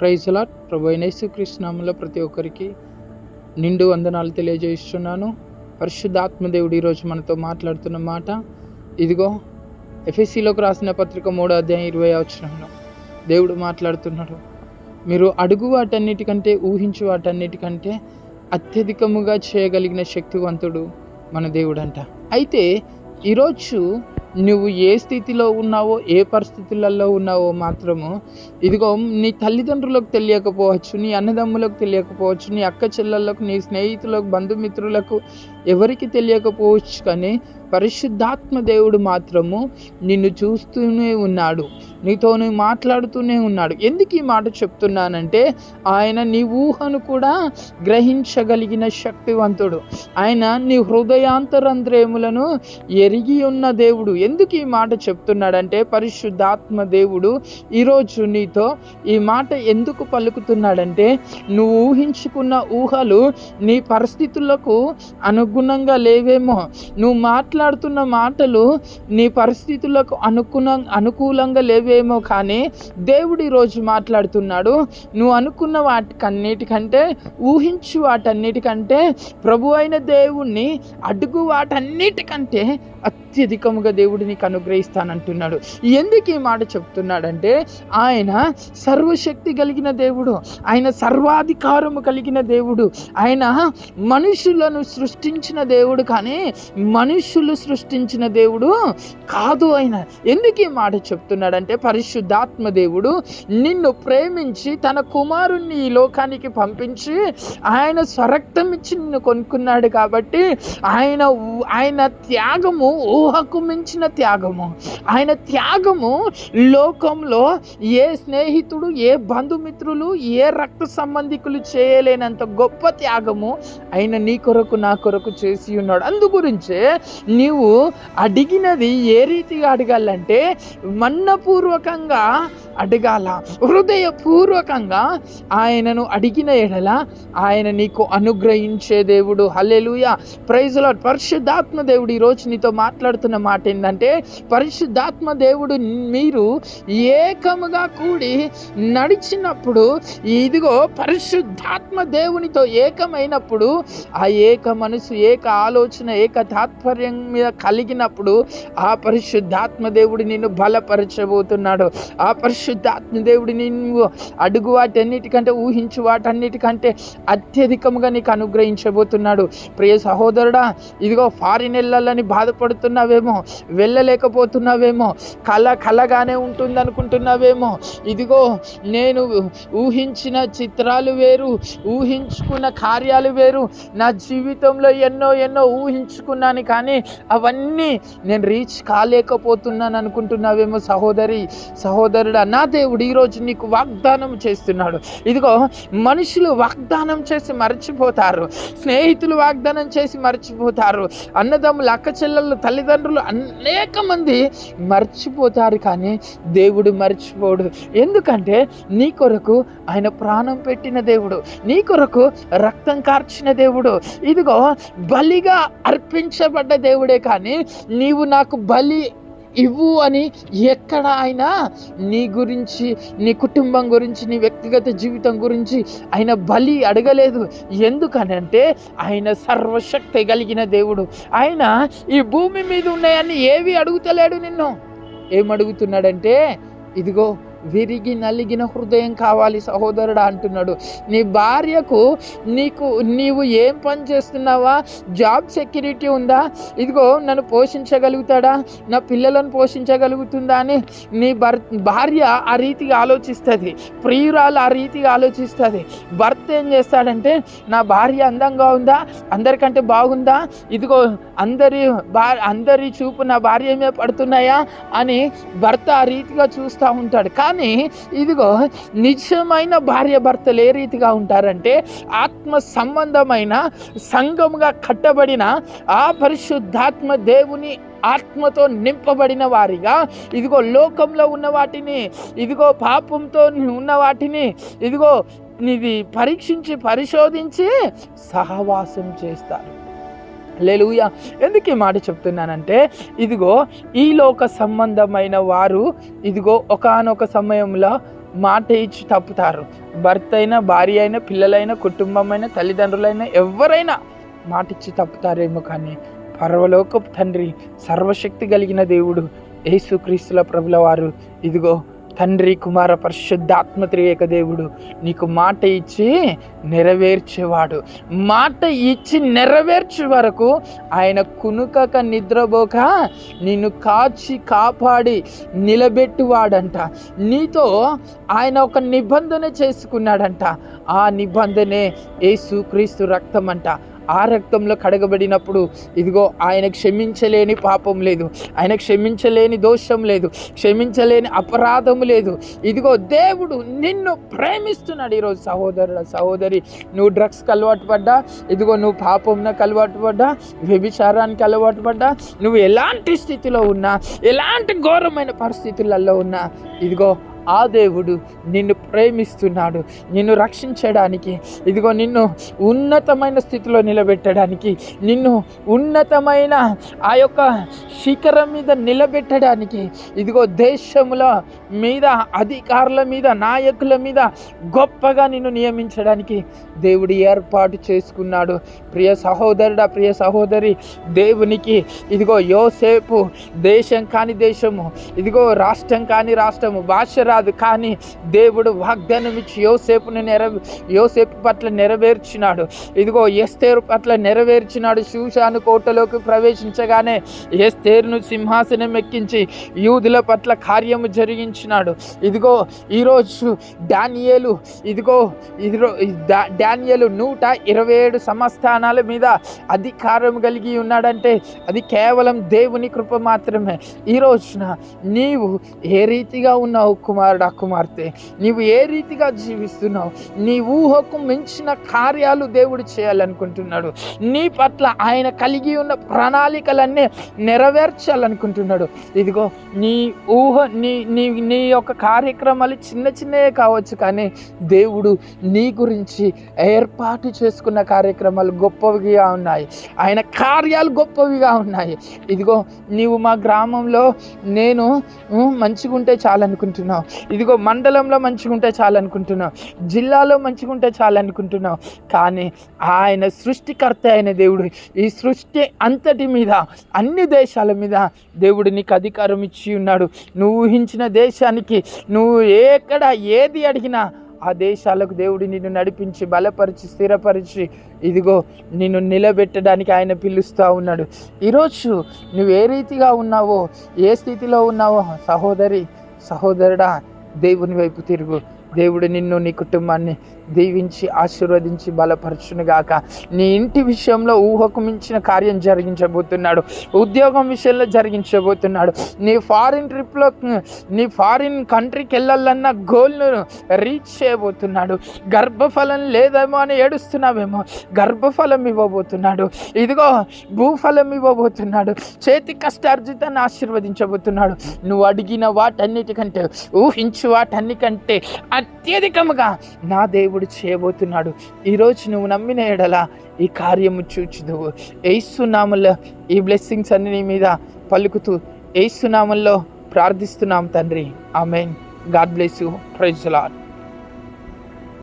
ప్రైజ్లా ప్రభు కృష్ణంలో ప్రతి ఒక్కరికి నిండు వందనాలు తెలియజేస్తున్నాను. పరిశుద్ధాత్మదేవుడు ఈరోజు మనతో మాట్లాడుతున్న మాట ఇదిగో ఎఫ్ఎస్సిలోకి రాసిన పత్రిక మూడో అధ్యాయం ఇరవై అవసరంలో దేవుడు మాట్లాడుతున్నాడు. మీరు అడుగు వాటన్నిటికంటే ఊహించు వాటన్నిటికంటే అత్యధికముగా చేయగలిగిన శక్తివంతుడు మన దేవుడంట. అయితే ఈరోజు నువ్వు ఏ స్థితిలో ఉన్నావో ఏ పరిస్థితులలో ఉన్నావో మాత్రము ఇదిగో నీ తల్లిదండ్రులకు తెలియకపోవచ్చు నీ అన్నదమ్ములకు తెలియకపోవచ్చు నీ అక్క చెల్లెళ్ళకు నీ స్నేహితులకు బంధుమిత్రులకు ఎవరికి తెలియకపోవచ్చు కానీ పరిశుద్ధాత్మ దేవుడు మాత్రము నిన్ను చూస్తూనే ఉన్నాడు. నీతో మాట్లాడుతూనే ఉన్నాడు. ఎందుకు ఈ మాట చెప్తున్నానంటే ఆయన నీ ఊహను కూడా గ్రహించగలిగిన శక్తివంతుడు. ఆయన నీ హృదయాంతరంధ్రేములను ఎరిగి ఉన్న దేవుడు. ఎందుకు ఈ మాట చెప్తున్నాడంటే పరిశుద్ధాత్మ దేవుడు ఈరోజు నీతో ఈ మాట ఎందుకు పలుకుతున్నాడంటే నువ్వు ఊహించుకున్న ఊహలు నీ పరిస్థితులకు అను అనుగుణంగా లేవేమో. నువ్వు మాట్లాడుతున్న మాటలు నీ పరిస్థితులకు అనుకున్న అనుకూలంగా లేవేమో కానీ దేవుడు ఈరోజు మాట్లాడుతున్నాడు. నువ్వు అనుకున్న వాటికన్నిటికంటే ఊహించు వాటన్నిటికంటే ప్రభు అయిన దేవుణ్ణి అడుగు వాటన్నిటికంటే అత్యధికముగా దేవుడు నీకు అనుగ్రహిస్తానంటున్నాడు. ఎందుకు ఈ మాట చెప్తున్నాడంటే ఆయన సర్వశక్తి కలిగిన దేవుడు ఆయన సర్వాధికారము కలిగిన దేవుడు ఆయన మనుషులను సృష్టించి సృష్టించిన దేవుడు కానీ మనుషులు సృష్టించిన దేవుడు కాదు ఆయన. ఎందుకు ఈ మాట చెప్తున్నాడంటే పరిశుద్ధాత్మ దేవుడు నిన్ను ప్రేమించి తన కుమారుణ్ణి ఈ లోకానికి పంపించి ఆయన స్వరక్తం ఇచ్చి నిన్ను కొనుక్కున్నాడు కాబట్టి ఆయన ఆయన త్యాగము ఊహకు మించిన త్యాగము. ఆయన త్యాగము లోకంలో ఏ స్నేహితుడు ఏ బంధుమిత్రులు ఏ రక్త సంబంధికులు చేయలేనంత గొప్ప త్యాగము ఆయన నీ కొరకు నా కొరకు చేసి ఉన్నాడు. అందుగురించే నీవు అడిగినది ఏ రీతిగా అడగాలంటే మన్నపూర్వకంగా అడగాల. హృదయపూర్వకంగా ఆయనను అడిగిన ఎడల ఆయన నీకు అనుగ్రహించే దేవుడు. హల్లెలుయ. ప్రైజులో పరిశుద్ధాత్మ దేవుడు ఈరోజు నీతో మాట్లాడుతున్న మాట ఏంటంటే పరిశుద్ధాత్మ దేవుడు మీరు ఏకముగా కూడి నడిచినప్పుడు ఇదిగో పరిశుద్ధాత్మ దేవునితో ఏకమైనప్పుడు ఆ ఏక మనసు ఏక ఆలోచన ఏక తాత్పర్యం మీద కలిగినప్పుడు ఆ పరిశుద్ధాత్మ దేవుడు నిన్ను బలపరచబోతున్నాడు. ఆ పరిశు దేవుడు నువ్వు అడుగు వాటన్నిటికంటే ఊహించు వాటన్నిటికంటే అత్యధికముగా నీకు అనుగ్రహించబోతున్నాడు. ప్రియ సహోదరుడా ఇదిగో ఫారిన్ వెళ్ళాలని బాధపడుతున్నావేమో వెళ్ళలేకపోతున్నావేమో కళ కళగానే ఉంటుంది అనుకుంటున్నావేమో ఇదిగో నేను ఊహించిన చిత్రాలు వేరు ఊహించుకున్న కార్యాలు వేరు నా జీవితంలో ఎన్నో ఎన్నో ఊహించుకున్నాను కానీ అవన్నీ నేను రీచ్ కాలేకపోతున్నాను అనుకుంటున్నావేమో సహోదరి సహోదరుడా నా దేవుడు ఈరోజు నీకు వాగ్దానం చేస్తున్నాడు. ఇదిగో మనుషులు వాగ్దానం చేసి మర్చిపోతారు. స్నేహితులు వాగ్దానం చేసి మర్చిపోతారు. అన్నదమ్ములు అక్క చెల్లెళ్ళు తల్లిదండ్రులు అనేక మంది మర్చిపోతారు కానీ దేవుడు మర్చిపోడు. ఎందుకంటే నీ కొరకు ఆయన ప్రాణం పెట్టిన దేవుడు. నీ కొరకు రక్తం కార్చిన దేవుడు. ఇదిగో బలిగా అర్పించబడ్డ దేవుడే కానీ నీవు నాకు బలి ఇవ్వు అని ఎక్కడ ఆయన నీ గురించి నీ కుటుంబం గురించి నీ వ్యక్తిగత జీవితం గురించి ఆయన బలి అడగలేదు. ఎందుకనంటే ఆయన సర్వశక్తి కలిగిన దేవుడు. ఆయన ఈ భూమి మీద ఉన్నాయని ఏవి అడుగుతలేడు నిన్ను. ఏమడుగుతున్నాడంటే ఇదిగో విరిగి నలిగిన హృదయం కావాలి సహోదరుడు అంటున్నాడు. నీ భార్యకు నీకు నీవు ఏం పని చేస్తున్నావా? జాబ్ సెక్యూరిటీ ఉందా? ఇదిగో నన్ను పోషించగలుగుతాడా? నా పిల్లలను పోషించగలుగుతుందా అని నీ భర్ భార్య ఆ రీతిగా ఆలోచిస్తుంది. ప్రియురాలు ఆ రీతిగా ఆలోచిస్తుంది. భర్త ఏం చేస్తాడంటే నా భార్య అందంగా ఉందా? అందరికంటే బాగుందా? ఇదిగో అందరి భా అందరి చూపు నా భార్య మీద పడుతున్నాయా? అని భర్త ఆ రీతిగా చూస్తూ ఉంటాడు. కానీ కానీ ఇదిగో నిజమైన భార్య భర్తలు ఏ రీతిగా ఉంటారంటే ఆత్మ సంబంధమైన సంఘముగా కట్టబడిన ఆ పరిశుద్ధాత్మ దేవుని ఆత్మతో నింపబడిన వారిగా ఇదిగో లోకంలో ఉన్న వాటిని ఇదిగో పాపంతో ఉన్న వాటిని ఇదిగో ఇది పరీక్షించి పరిశోధించి సహవాసం చేస్తారు. లేలుయ ఎందుకు ఈ మాట చెప్తున్నానంటే ఇదిగో ఈ లోక సంబంధమైన వారు ఇదిగో ఒకానొక సమయంలో మాట ఇచ్చి తప్పుతారు. భర్త అయినా భార్య అయినా పిల్లలైనా కుటుంబమైనా తల్లిదండ్రులైనా ఎవరైనా మాట ఇచ్చి తప్పుతారేమో కానీ పర్వలోకపు తండ్రి సర్వశక్తి కలిగిన దేవుడు యేసుక్రీస్తుల ప్రభుల వారు ఇదిగో తండ్రి కుమార పరిశుద్ధాత్మ త్రియేక దేవుడు నీకు మాట ఇచ్చి నెరవేర్చేవాడు. మాట ఇచ్చి నెరవేర్చే వరకు ఆయన కునుకక నిద్రపోక నిన్ను కాచి కాపాడి నిలబెట్టువాడంట. నీతో ఆయన ఒక నిబంధన చేసుకున్నాడంట. ఆ నిబంధనే యేసుక్రీస్తు రక్తం అంట ఆ రక్తంలో కడగబడినప్పుడు ఇదిగో ఆయన క్షమించలేని పాపం లేదు. ఆయన క్షమించలేని దోషం లేదు. క్షమించలేని అపరాధం లేదు. ఇదిగో దేవుడు నిన్ను ప్రేమిస్తున్నాడు ఈరోజు సహోదరుల సహోదరి. నువ్వు డ్రగ్స్కి అలవాటు పడ్డా? ఇదిగో నువ్వు పాపంకి అలవాటు పడ్డా? వ్యభిచారానికి అలవాటు పడ్డా? నువ్వు ఎలాంటి స్థితిలో ఉన్నా ఎలాంటి ఘోరమైన పరిస్థితులలో ఉన్నా ఇదిగో ఆ దేవుడు నిన్ను ప్రేమిస్తున్నాడు నిన్ను రక్షించడానికి. ఇదిగో నిన్ను ఉన్నతమైన స్థితిలో నిలబెట్టడానికి నిన్ను ఉన్నతమైన ఆ యొక్క శిఖరం మీద నిలబెట్టడానికి. ఇదిగో దేశముల మీద అధికారుల మీద నాయకుల మీద గొప్పగా నిన్ను నియమించడానికి దేవుడు ఏర్పాటు చేసుకున్నాడు. ప్రియ సహోదరుడా ప్రియ సహోదరి దేవునికి ఇదిగో యోసేపు దేశం కాని దేశము ఇదిగో రాష్ట్రం కాని రాష్ట్రము భాష రాదు. కానీ దేవుడు వాగ్దానం ఇచ్చి యోసేపుని నెర యోసేపు పట్ల నెరవేర్చినాడు. ఇదిగో ఎస్తేరు పట్ల నెరవేర్చినాడు. శూషాను కోటలోకి ప్రవేశించగానే ఎస్తేరును సింహాసనం ఎక్కించి యూదుల పట్ల కార్యము జరిగించినాడు. ఇదిగో ఈరోజు డానియేలు ఇదిగో ఇదిగో డానియలు నూట ఇరవై ఏడు సంస్థానాల మీద అధికారం కలిగి ఉన్నాడంటే అది కేవలం దేవుని కృప మాత్రమే. ఈ రోజున నీవు ఏ రీతిగా ఉన్నావు కుమారుడు కుమార్తె నీవు ఏ రీతిగా జీవిస్తున్నావు? నీ ఊహకు మించిన కార్యాలు దేవుడు చేయాలనుకుంటున్నాడు. నీ పట్ల ఆయన కలిగి ఉన్న ప్రణాళికలన్నీ నెరవేర్చాలనుకుంటున్నాడు. ఇదిగో నీ ఊహ నీ నీ నీ యొక్క కార్యక్రమాలు చిన్న చిన్నవే కావచ్చు కానీ దేవుడు నీ గురించి ఏర్పాటు చేసుకున్న కార్యక్రమాలు గొప్పవిగా ఉన్నాయి. ఆయన కార్యాలు గొప్పవిగా ఉన్నాయి. ఇదిగో నీవు మా గ్రామంలో నేను మంచిగా ఉంటే చాలనుకుంటున్నావు. ఇదిగో మండలంలో మంచిగా ఉంటే చాలనుకుంటున్నావు జిల్లాలో మంచిగా ఉంటే చాలనుకుంటున్నావు కానీ ఆయన సృష్టికర్త అయిన దేవుడు ఈ సృష్టి అంతటి మీద అన్ని దేశాల మీద దేవుడు నీకు అధికారం ఇచ్చి ఉన్నాడు. నువ్వు ఊహించిన దేశానికి నువ్వు ఎక్కడ ఏది అడిగినా ఆ దేశాలకు దేవుడు నిన్ను నడిపించి బలపరిచి స్థిరపరిచి ఇదిగో నిన్ను నిలబెట్టడానికి ఆయన పిలుస్తూ ఉన్నాడు. ఈరోజు నువ్వు ఏ రీతిగా ఉన్నావో ఏ స్థితిలో ఉన్నావో సహోదరి సహోదరుడా దేవుని వైపు తిరుగు. దేవుడు నిన్ను నీ కుటుంబాన్ని దీవించి ఆశీర్వదించి బలపరచునుగాక. నీ ఇంటి విషయంలో ఊహకు మించిన కార్యం జరిగించబోతున్నాడు. ఉద్యోగం విషయంలో జరిగించబోతున్నాడు. నీ ఫారిన్ ట్రిప్లో నీ ఫారిన్ కంట్రీకి వెళ్ళాలన్న గోల్ను రీచ్ చేయబోతున్నాడు. గర్భఫలం లేదేమో అని ఏడుస్తున్నావేమో గర్భఫలం ఇవ్వబోతున్నాడు. ఇదిగో భూఫలం ఇవ్వబోతున్నాడు. చేతి కష్టార్జితాన్ని ఆశీర్వదించబోతున్నాడు. నువ్వు అడిగిన వాటన్నిటికంటే ఊహించు వాటన్నికంటే అత్యధికముగా నా దేవుడు చేయబోతున్నాడు. ఈరోజు నువ్వు నమ్మిన ఎడల ఈ కార్యము చూచుదువు. ఏసునామంలో ఈ బ్లెస్సింగ్స్ అన్ని నీ మీద పలుకుతూ ఏసునామంలో ప్రార్థిస్తున్నాం తండ్రి. Amen. God bless you. Praise Lord